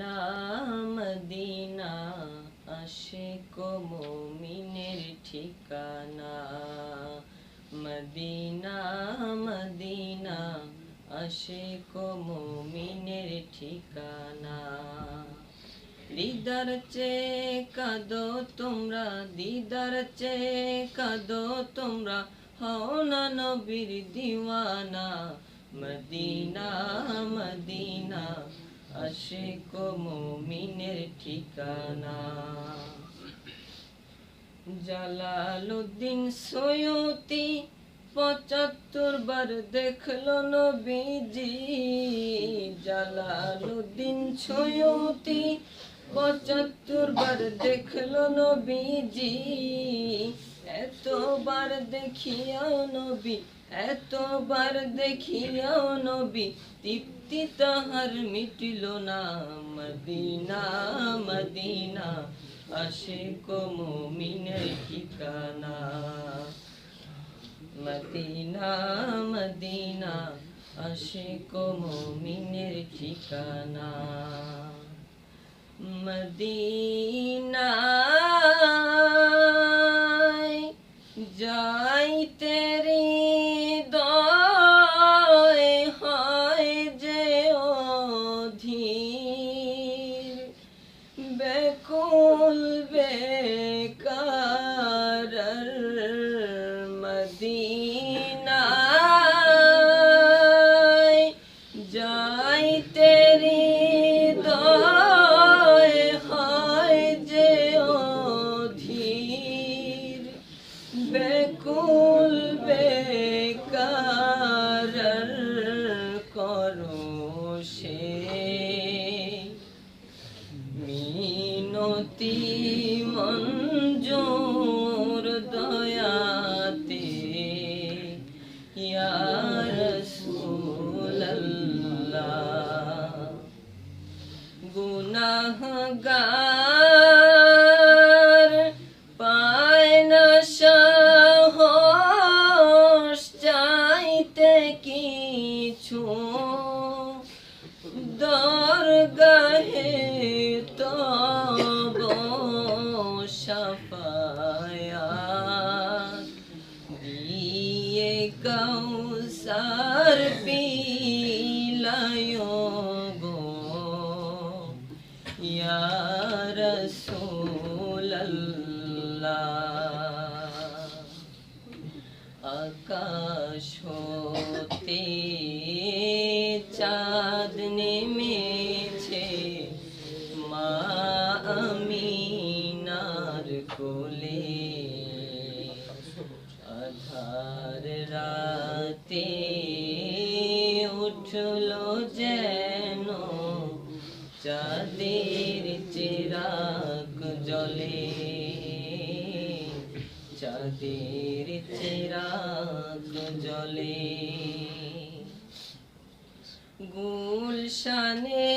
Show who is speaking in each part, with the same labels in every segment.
Speaker 1: Medina Medina Ashiq মুমিনের ঠিকানা। Medina Medina, Ashiq মুমিনের ঠিকানা। দিদার চে কাদো তোমরা, দিদার চে কাদো তোমরা, হও না নবীর দিওয়ানা। মদিনা মদিনা আশিক মুমিনের ঠিকানা। জালালুদ্দিন সৈয়তি পঁচাত্তর বার দেখল নবীজি। জালালুদ্দিন পঁচাত্তর বার দেখল নবীজি। এতবার দেখিয়াও নবী, এতবার দেখিয়াও নবী তৃপ্তি তাহার মিটিল না মদিনা মদিনা আশিক মুমিনের ঠিকানা মদিনা মদিনা আশিক মুমিনের ঠিকানা মদিনা যাইতে বেকুল বেকার করো সে। মিনতি মঞ্জুর দয়াতে ইয়া রাসূলাল্লাহ। গুনাহগার آیا۔ دیے کوثر پی لائیو گو۔ یا رسول اللہ آکاش ہوتے چاند চাঁদের চিরাগ জলে গুলশানে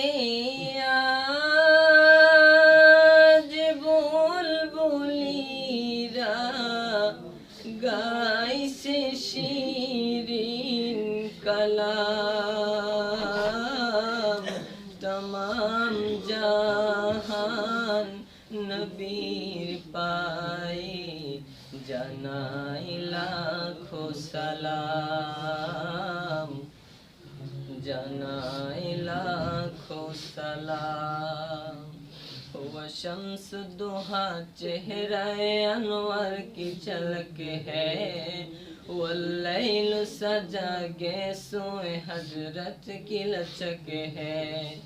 Speaker 1: شمس دوہا چہرہ انور کی چلک ہے۔ واللیل سجا گے سوئے حضرت کی لچک ہے۔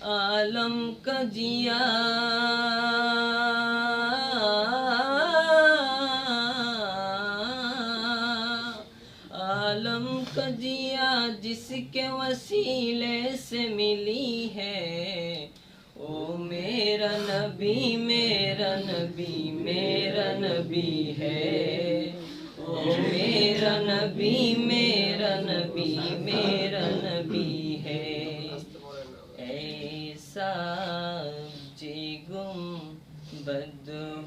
Speaker 1: عالم کا جیا۔ عالم کا جیا جس کے وسیلے سے ملی ہے۔ او میرا نبی میرا نبی میرا نبی ہے۔ او میرا نبی میرا نبی میرا نبی ہے۔ ایسا جی گم بدوالی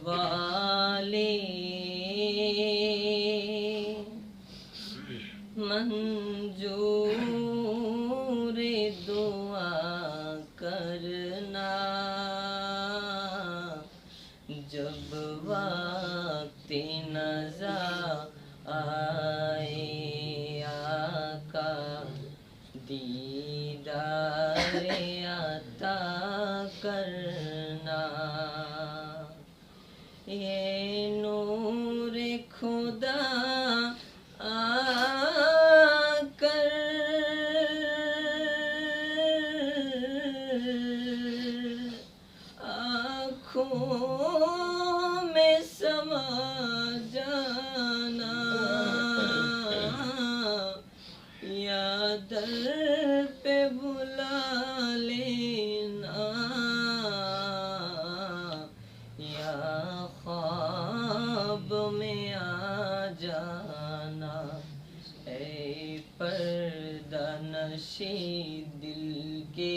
Speaker 1: दीदार आता कर मुर्शिद दिल के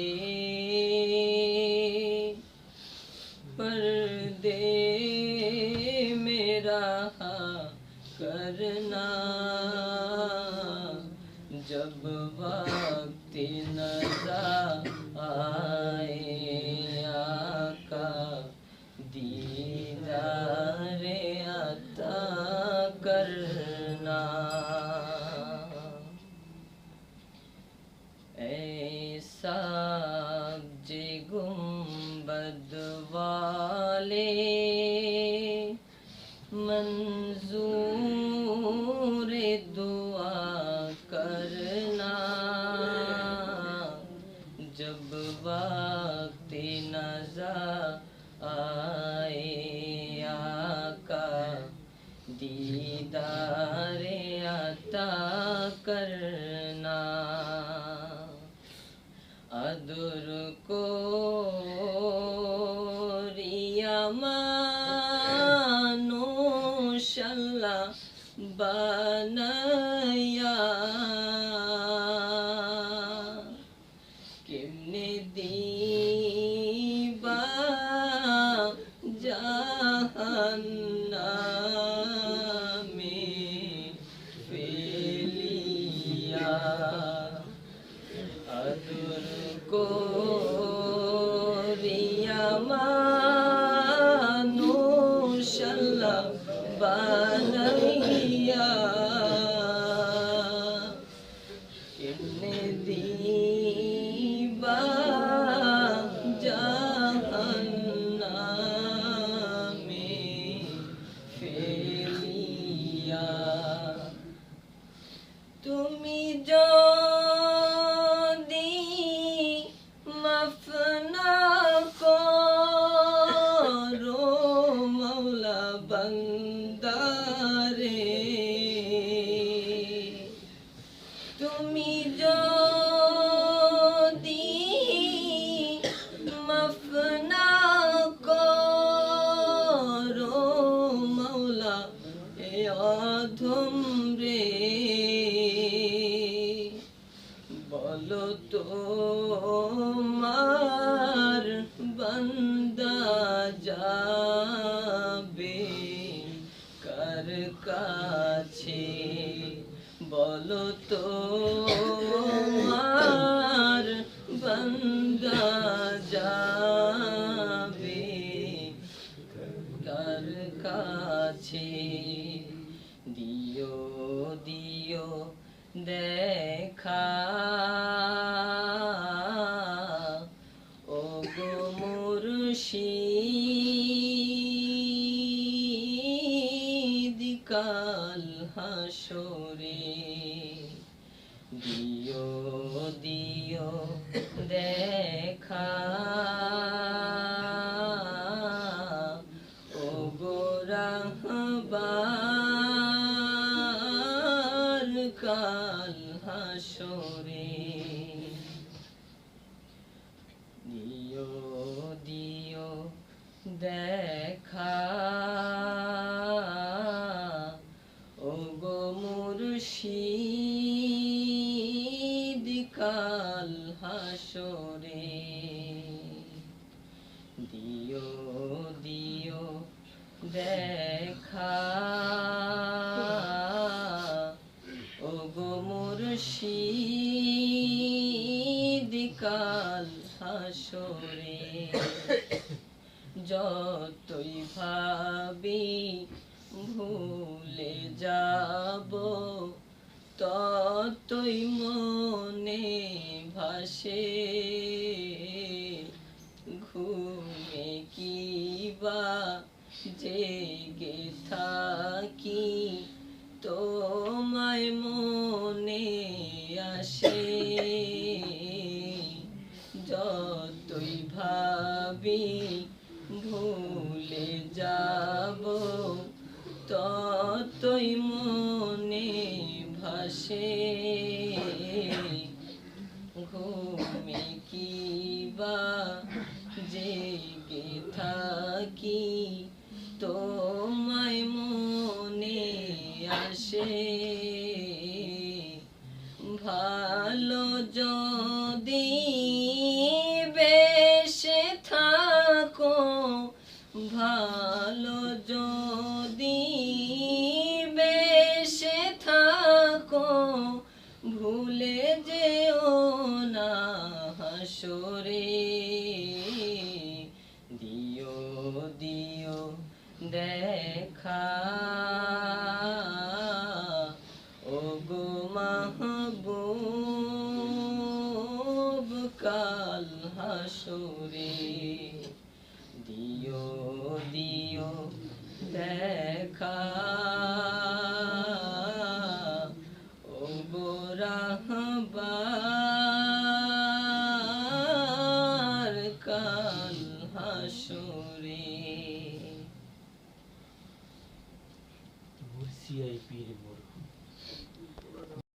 Speaker 1: মানুষ আল্লাহ বানায়া কেমনে দিবা জাহান্নামে ফেলিয়া? আদর কো ধুমরে বলো তো মার বন্দা যাবে কার কাছে? বলো তো আর বন্দা যাবে কার কাছে? দিও দিও দেখা কাল হাসরে। দিও দিও দেখা। ও গো দিকাল কাল হাসরে। যতই ভাবি ভুলে যাব। ততই মনে ভাসে। ঘুমে কি বা জেগে থাকি। তোমায় মনে থাকি তোমায় মনে আসে। ভালো যদি বেশে থাকো, ভালো যদি বেশে থাকো, ভুলে যেও না হাসরে।